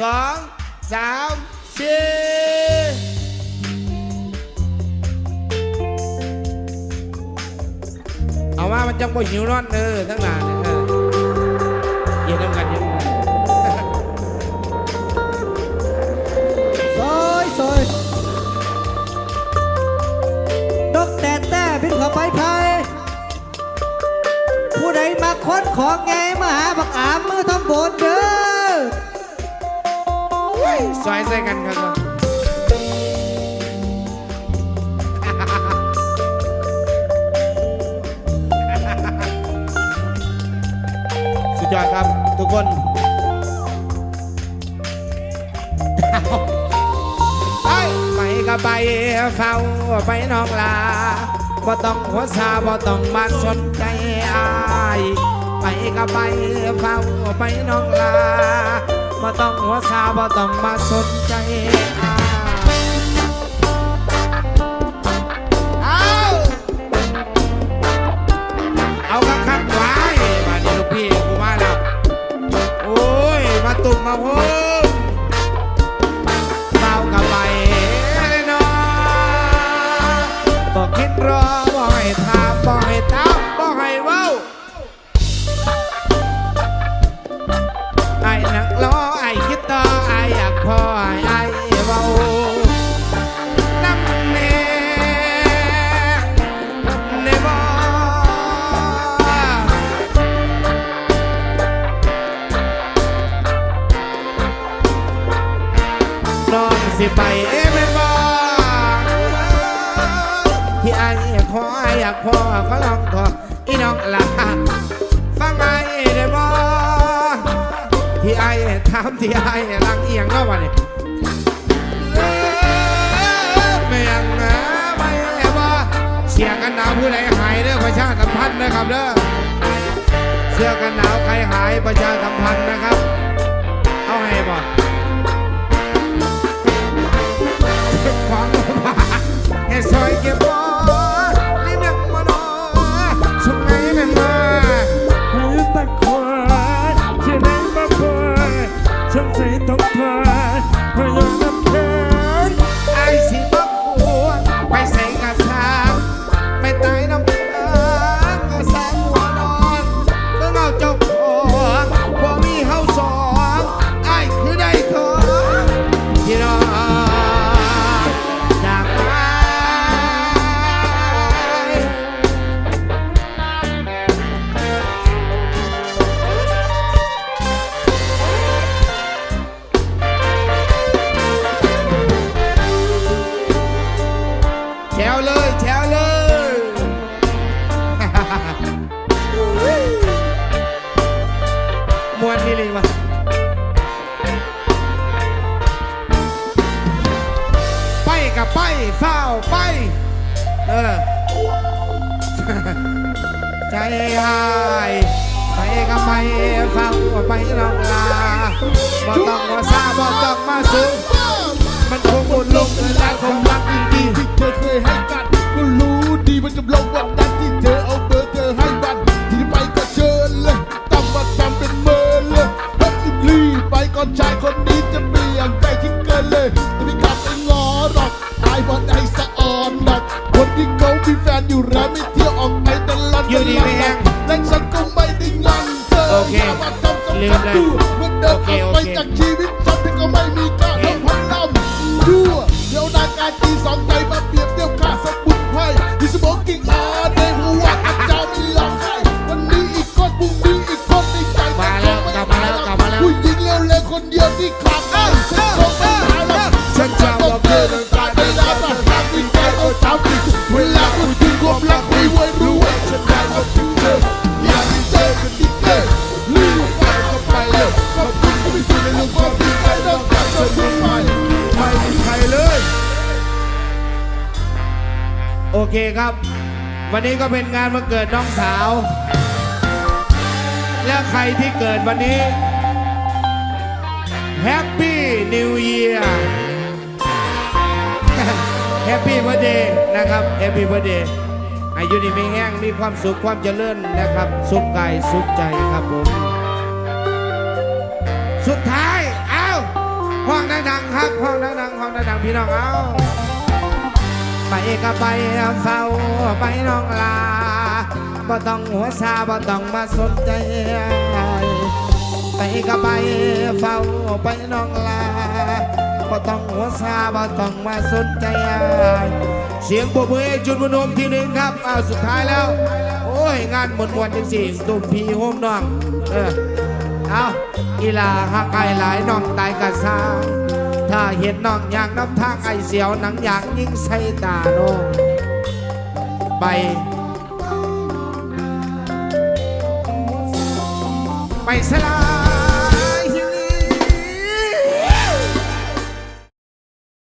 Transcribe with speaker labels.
Speaker 1: สองสามสี่เอาว่ามันจังบ่หิวนอนเออทั้งหลายเนี่ยเออยืนน้ำกันยืน
Speaker 2: ซอยซอยดกแต่แต่พินข้าไปไทยผู้ใดมาค้นของไงมาหาบักอามมือทำโบนเด้อ
Speaker 1: ซอยใส่กันครับสุดยอดครับทุกคนไปไปก็ไปเฝ้าไปน้องลาบ่ต้องหัวซาบ่ต้องมาสนใจอาย ไปก็ไปเฝ้าไปน้องลา บ่ต้องหัวซาบ่ต้องมาสนใจอาเอาเอาคักคักๆไว้มานี่ลูกพี่กูมาแล้วโอ้ยมาตุ่มมาโพมเฝ้ากับไปเลยเนาะบอกคิดรอบอกให้ถา สิไปเอ้แม่นบ่ที่ไอ้ขออยากพอขอลองขออีน้องละฟังไอ้ได้บ่ที่ไอ้ถามที่ไอ้รังเอียงเนาะวะนี่เอ้อแม่งนะไม่บ่เสียกันหนาวผู้ใดหายเด้อประชาสัมพันธ์นะครับเด้อเสื้อกันหนาวใครหายประชาสัมพันธ์นะครับ เอาให้บ่คว เลยแถวเลยมวนนี่เลยวะไปกับไปเฝ้าไป เออ ใจหายไปกับไปเฝ้าไปน้องลาบ่ต้องมาซาบ่ต้องมาสูง มันคงหมดลงแล้วคงรักดีๆ
Speaker 3: ที่เธอเคยให้กันก็รู้ดีมันกำลังวันนั้นที่เธอเอาเบอร์เธอให้มันที่ไปก็เชิญเลยตำมาตำเป็นเมินเลยเฮ้ยรีบๆไปก่อนชายคนนี้จะเปลี่ยนใจทิ้งเกินเลยจะไม่กลับไปงอหรอกตายเพราะใจสะอ่อนหนักคนที่เขามีแฟนอยู่แล้วไม่เที่ยวออกไปตลอด
Speaker 1: อยู่ดีไม่แห้ง
Speaker 3: และฉันก็ไม่ได้งอนเธอ
Speaker 1: โอเค
Speaker 3: ย่ามาทำกับ
Speaker 1: ลื
Speaker 3: ฉั
Speaker 1: ม
Speaker 3: น
Speaker 1: เลย
Speaker 3: ดูเหมันเดิน
Speaker 1: โอเค
Speaker 3: ออก
Speaker 1: โอ
Speaker 3: ไป
Speaker 1: เค
Speaker 3: จากชีวิตฉันที่ก็ไม่มีค่าเท่าพันลำั่วเดี๋ยวนาการจีสองใจมาเปรียบเทียบค่าสมุนไพรดิสโมกิ้งอาร์ในหัวอาจารย์
Speaker 1: โอเคครับ วันนี้ก็เป็นงานวันเกิดน้องสาว และใครที่เกิดวันนี้แฮปปี้นิวเยียร์แฮปปี้เบ t ร์ a เดย์นะครับแฮปปี้เบ t ร์ a เดย์อายุนี่ไม่แห้งมีความสุขความเจริญนะครับ สุขกายสุขใจครับผม สุดท้าย เอ้ากห้องดังๆห้องดังๆพี่น้องเอาไป ก็ไปเฝ้าไปน้องลาบ่ต้องหัวซาบ่ต้องมาสนใจไปก็ไปเฝ้าไปน้องลาบ่ต้องหัวซาบ่ต้องมาสนใจ เสียงปรบมือให้จุดมนมทีหนึ่งครับเอาสุดท้ายแล้ว โอ้ย งานมวนมวนจริงๆตุ่มพีโฮมน้องเออเอากีฬาหักไอหลายน้องตายกะซาาเห็นน้องอยางน้ำทางไอเสียวหนังอยางยิ่งใส่ตาโนไปไปสลา